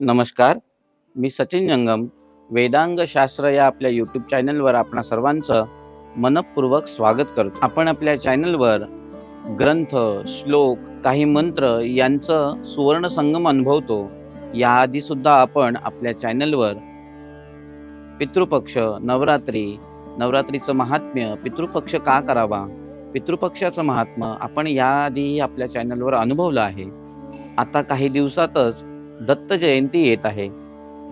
नमस्कार. मी सचिन जंगम वेदांग शास्त्र या आपल्या यूट्यूब चॅनलवर आपणा सर्वांचं मनपूर्वक स्वागत करतो. आपण आपल्या चॅनलवर ग्रंथ श्लोक काही मंत्र यांचं सुवर्ण संगम अनुभवतो. याआधी सुद्धा आपण आपल्या चॅनलवर पितृपक्ष नवरात्री नवरात्रीचं महात्म्य पितृपक्ष का करावा पितृपक्षाचं महात्म्य आपण याआधी आपल्या चॅनलवर अनुभवलं आहे. आता काही दिवसातच दत्त जयंती येत आहे.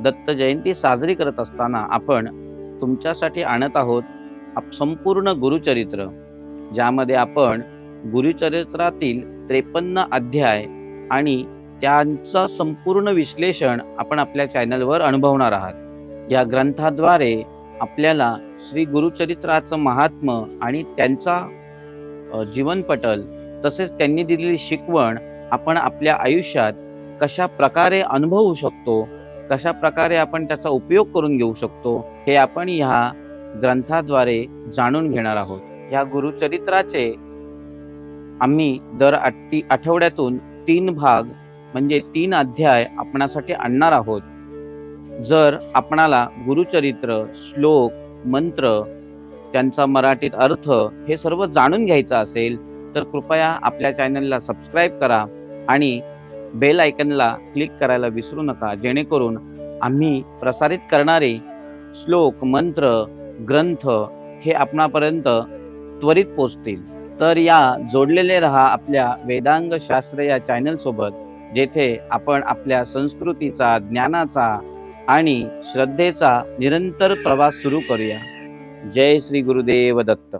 दत्त जयंती साजरी करत असताना आपण तुमच्यासाठी आणत आहोत आप- संपूर्ण गुरुचरित्र ज्यामध्ये आपण गुरुचरित्रातील त्रेपन्न अध्याय आणि त्यांचं संपूर्ण विश्लेषण आपण आपल्या चॅनलवर अनुभवणार आहात. या ग्रंथाद्वारे आपल्याला श्री गुरुचरित्राचं महात्म आणि त्यांचा जीवनपटल तसेच त्यांनी दिलेली शिकवण आपण आपल्या आयुष्यात कशा प्रकारे अनुभवू शकतो कशा प्रकारे आपण त्याचा उपयोग करून घेऊ शकतो हे आपण ह्या ग्रंथाद्वारे जाणून घेणार आहोत. ह्या गुरुचरित्राचे आम्ही दर आठी आठवड्यातून तीन भाग म्हणजे तीन अध्याय आपणासाठी आणणार आहोत. जर आपणाला गुरुचरित्र श्लोक मंत्र त्यांचा मराठीत अर्थ हे सर्व जाणून घ्यायचं असेल तर कृपया आपल्या चॅनलला सबस्क्राईब करा आणि बेल आयकनला क्लिक करायला विसरू नका जेणेकरून आम्ही प्रसारित करणारे श्लोक मंत्र ग्रंथ हे आपणापर्यंत त्वरित पोचतील. तर या जोडलेले रहा आपल्या वेदांग शास्त्र या चॅनलसोबत जेथे आपण आपल्या संस्कृतीचा ज्ञानाचा आणि श्रद्धेचा निरंतर प्रवास सुरू करूया. जय श्री गुरुदेव दत्त.